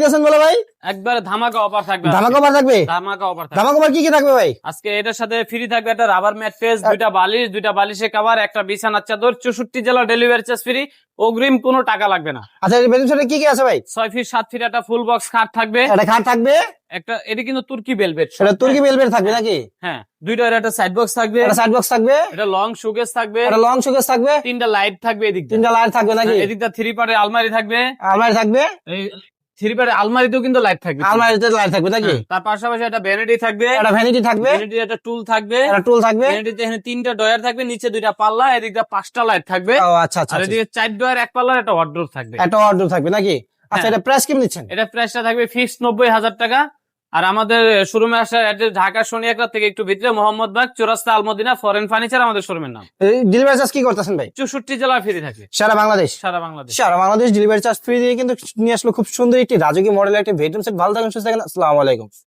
দিয়েছেন বলে ভাই? একবারে ধামাকা অফার থাকবে ধামাকা অফার থাকবে? ধামাকা অফার থাকবে। ধামাকা অফার কি কি থাকবে ভাই? আজকে এটার সাথে ফ্রি থাকবে একটা রাবার ম্যাট্রেস দুইটা বালিশ দুইটা বালিশে কভার একটা বিছানার চাদর চৌষট্টি জেলা ডেলিভারি চার্জ ফ্রি অগ্রিম কোনো টাকা লাগবে না। আচ্ছা বেলুন কি কি আছে ভাই? ফিট ফিট একটা ফুল বক্স খাট থাকবে। খাট থাকবে? একটা এটা কিন্তু তুর্কি বেলভেট এটা তুর্কি বেলবেট থাকবে নাকি? হ্যাঁ দুইটা একটা সাইড বক্স থাকবে। এটা সাইড বক্স থাকবে। এটা লং সুকেস থাকবে। এটা লং শোকেস থাকবে। তিনটা লাইট থাকবে এদিক তিনটা লাইট থাকবে নাকি? এদিকটা থ্রি পার্টের আলমারি থাকবে। আলমারি থাকবে। থ্রি আলমারিতেও কিন্তু লাইট থাকবে। আলমারিতে লাইট থাকবে নাকি? হ্যাঁ, তার পাশাপাশি একটা ভ্যানিটি থাকবে। একটা ভ্যানিটি থাকবে। ভ্যানিটি একটা টুল থাকবে। একটা টুল থাকবে। ভ্যানিটিতে এখানে তিনটা ডয়ার থাকবে নিচে দুইটা পাল্লা এদিকে পাঁচটা লাইট থাকবে। ও আচ্ছা আচ্ছা আর আচ্ছা। এদিকে চার ডয়ার এক পাল্লার একটা ওয়ার্ড্রোব থাকবে। একটা অর্ডার থাকবে নাকি? আচ্ছা হ্যাঁ। এটা প্রাইস কেমন নিচ্ছেন? এটা প্রাইসটা থাকবে ফিক্স নব্বই হাজার টাকা। আর আমাদের শোরুমে আসা ঢাকা শনিয়াকড়া থেকে একটু ভিতরে মোহাম্মদ মোহাম্মদবাগ চৌরাস্তা আলমদিনা ফরেন ফার্নিচার আমাদের শোরুমের নাম। ডেলিভারি চার্জ কি করতেছেন ভাই? চৌষট্টি জেলা ফ্রি থাকে। সারা বাংলাদেশ? সারা বাংলাদেশ। সারা বাংলাদেশ ডেলিভারি চার্জ ফ্রি দিয়ে কিন্তু নিয়ে আসলো খুব সুন্দর একটি রাজকীয় মডেলের একটি বেডরুম সেট ভালো থাকেন সুস্থ থাকেন আসসালামু আলাইকুম।